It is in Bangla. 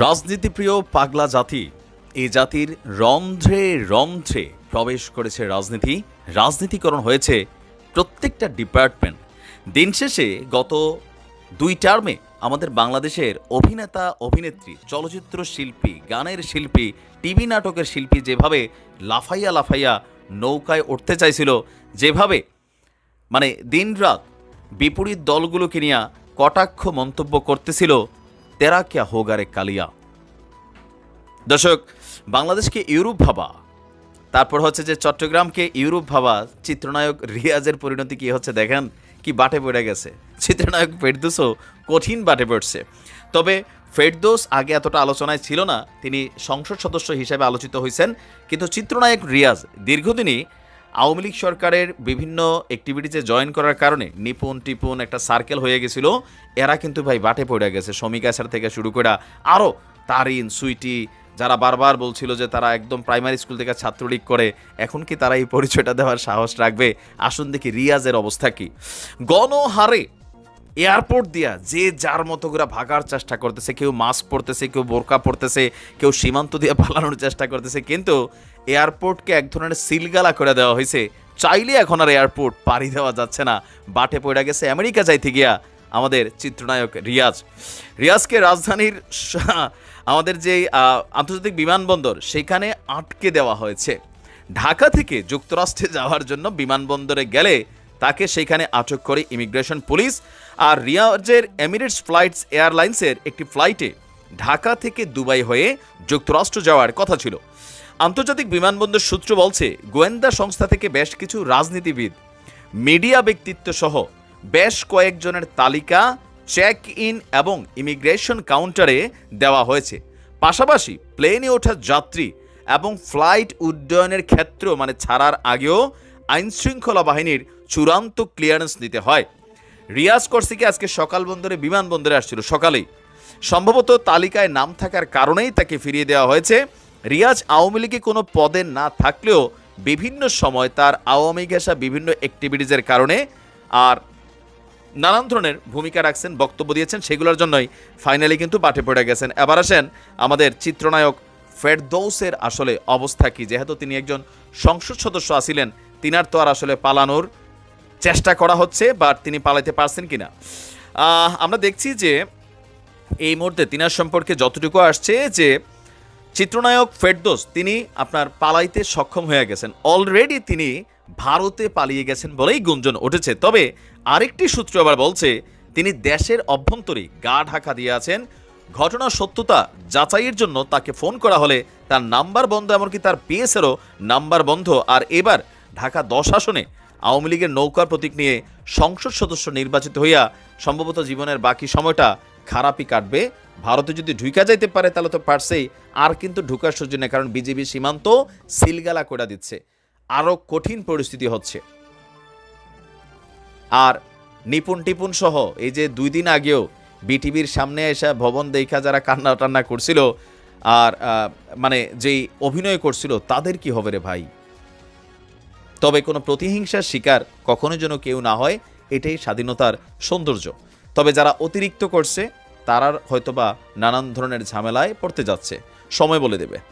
রাজনীতিপ্রিয় পাগলা জাতি এ জাতির রন্ধ্রে রন্ধ্রে প্রবেশ করেছে রাজনীতি। রাজনীতিকরণ হয়েছে প্রত্যেকটা ডিপার্টমেন্ট। দিন শেষে গত দুই টার্মে আমাদের বাংলাদেশের অভিনেতা, অভিনেত্রী, চলচ্চিত্র শিল্পী, গানের শিল্পী, টিভি নাটকের শিল্পী যেভাবে লাফাইয়া লাফাইয়া নৌকায় উঠতে চাইছিল, যেভাবে মানে দিনরাত বিপরীত দলগুলোকে নিয়ে কটাক্ষ মন্তব্য করতেছিল তেরা ক্যা হোগারে কালিয়া। দর্শক, বাংলাদেশকে ইউরোপ ভাবা তারপর হচ্ছে যে চট্টগ্রামকে ইউরোপ ভাবা চিত্রনায়ক রিয়াজের পরিণতি কি হচ্ছে দেখেন? কি বাটে পড়ে গেছে। চিত্রনায়ক ফেরদোসও কঠিন বাটে পড়ছে। তবে ফেরদোস আগে এতটা আলোচনায় ছিল না, তিনি সংসদ সদস্য হিসেবে আলোচিত হয়েছেন কিন্তু চিত্রনায়ক রিয়াজ দীর্ঘদিনই আওয়ামী লীগ সরকারের বিভিন্ন অ্যাক্টিভিটিতে জয়েন করার কারণে নিপুণ টিপুন একটা সার্কেল হয়ে গেছিল। এরা কিন্তু ভাই বাটে পড়ে গেছে। শ্রমিক আসার থেকে শুরু করে আরও তারিন, সুইটি যারা বারবার বলছিল যে তারা একদম প্রাইমারি স্কুল থেকে ছাত্রলীগ করে, এখন কি তারা এই পরিচয়টা দেওয়ার সাহস রাখবে? আসুন দেখি রিয়াজের অবস্থা কি। গণহারে এয়ারপোর্ট দিয়া যে যার মতো করে ভাগার চেষ্টা করতেছে, কেউ মাস্ক পরতেছে, কেউ বোরকা পরতেছে, কেউ সীমান্ত দিয়ে পালানোর চেষ্টা করতেছে, কিন্তু এয়ারপোর্টকে এক ধরনের সিলগালা করে দেওয়া হয়েছে। চাইলে এখন আর এয়ারপোর্ট পাড়ি দেওয়া যাচ্ছে না। বাটে পড়ে গেছে আমেরিকা যাইতে গিয়া আমাদের চিত্রনায়ক রিয়াজ। রিয়াজকে রাজধানীর আমাদের যে আন্তর্জাতিক বিমানবন্দর সেখানে আটকে দেওয়া হয়েছে। ঢাকা থেকে যুক্তরাষ্ট্রে যাওয়ার জন্য বিমানবন্দরে গেলে তাকে সেখানে আটক করে ইমিগ্রেশন পুলিশ আর রিয়াজের এমিরেটস ফ্লাইটস এয়ারলাইন্সের একটি ফ্লাইটে ঢাকা থেকে দুবাই হয়ে যুক্তরাষ্ট্র যাওয়ার কথা ছিল। আন্তর্জাতিক বিমানবন্দর সূত্র বলছে, গোয়েন্দা সংস্থা থেকে বেশ কিছু রাজনীতিবিদ, মিডিয়া ব্যক্তিত্ব সহ বেশ কয়েকজনের তালিকা চেক ইন এবং ইমিগ্রেশন কাউন্টারে দেওয়া হয়েছে। পাশাপাশি প্লেনে ওঠা যাত্রী এবং ফ্লাইট উড্ডয়নের ক্ষেত্র মানে ছাড়ার আগেও আইনশৃঙ্খলা বাহিনীর চূড়ান্ত ক্লিয়ারেন্স নিতে হয়। রিয়াজ করসিকে আজকে সকাল বন্দরে বিমানবন্দরে আসছিল সকালেই। সম্ভবত তালিকায় নাম থাকার কারণেই তাকে ফিরিয়ে দেওয়া হয়েছে। রিয়াজ আওয়ামী লীগে কোনো পদে না থাকলেও বিভিন্ন সময় তার আওয়ামী ঘেঁষা বিভিন্ন অ্যাক্টিভিটিজের কারণে আর নানান ধরনের ভূমিকা রাখছেন বক্তব্য দিয়েছেন সেগুলোর জন্যই ফাইনালি কিন্তু পাঠে পড়ে গেছেন। এবার আসেন আমাদের চিত্রনায়ক ফেরদৌসের আসলে অবস্থা কি? যেহেতু তিনি একজন সংসদ সদস্য আছিলেন তিনার তো আর আসলে পালানোর চেষ্টা করা হচ্ছে বাট তিনি পালাতে পারছেন কিনা? আহ, আমরা দেখছি যে এই মুহূর্তে তিনার সম্পর্কে যতটুকু আসছে যে চিত্রনায়ক ফেরদোস, তিনি আপনার পালাইতে সক্ষম হয়ে গেছেন। অলরেডি তিনি ভারতে পালিয়ে গেছেন বলেই গুঞ্জন উঠেছে। তবে আরেকটি সূত্র আবার বলছে, তিনি দেশের অভ্যন্তরে গা ঢাকা দিয়ে আছেন। ঘটনার সত্যতা যাচাইয়ের জন্য তাকে ফোন করা হলে তার নাম্বার বন্ধ, এমনকি তার পিএসেরও নাম্বার বন্ধ। আর এবার ঢাকা দশ আসনে আওয়ামী লীগের নৌকার প্রতীক নিয়ে সংসদ সদস্য নির্বাচিত হইয়া সম্ভবত জীবনের বাকি সময়টা খারাপই কাটবে। ভারতে যদি ঢুকা যাইতে পারে, তাহলে তো পারছেই। আর কিন্তু ঢুকার সুযোগ নেই, কারণ বিজেপি সীমান্ত সিলগালা করে দিচ্ছে। আরও কঠিন পরিস্থিতি হচ্ছে। আর নিপুণ টিপুন সহ এই যে দুই দিন আগেও বিটিভির সামনে এসে ভবন দেখা যারা কান্না টান্না করছিল, আর মানে যেই অভিনয় করছিল, তাদের কি হবে রে ভাই? তবে কোনো প্রতিহিংসার শিকার কখনো যেন কেউ না হয়, এটাই স্বাধীনতার সৌন্দর্য। তবে যারা অতিরিক্ত করছে তারা হয়তোবা নানান ধরনের ঝামেলায় পড়তে যাচ্ছে। সময় বলে দেবে।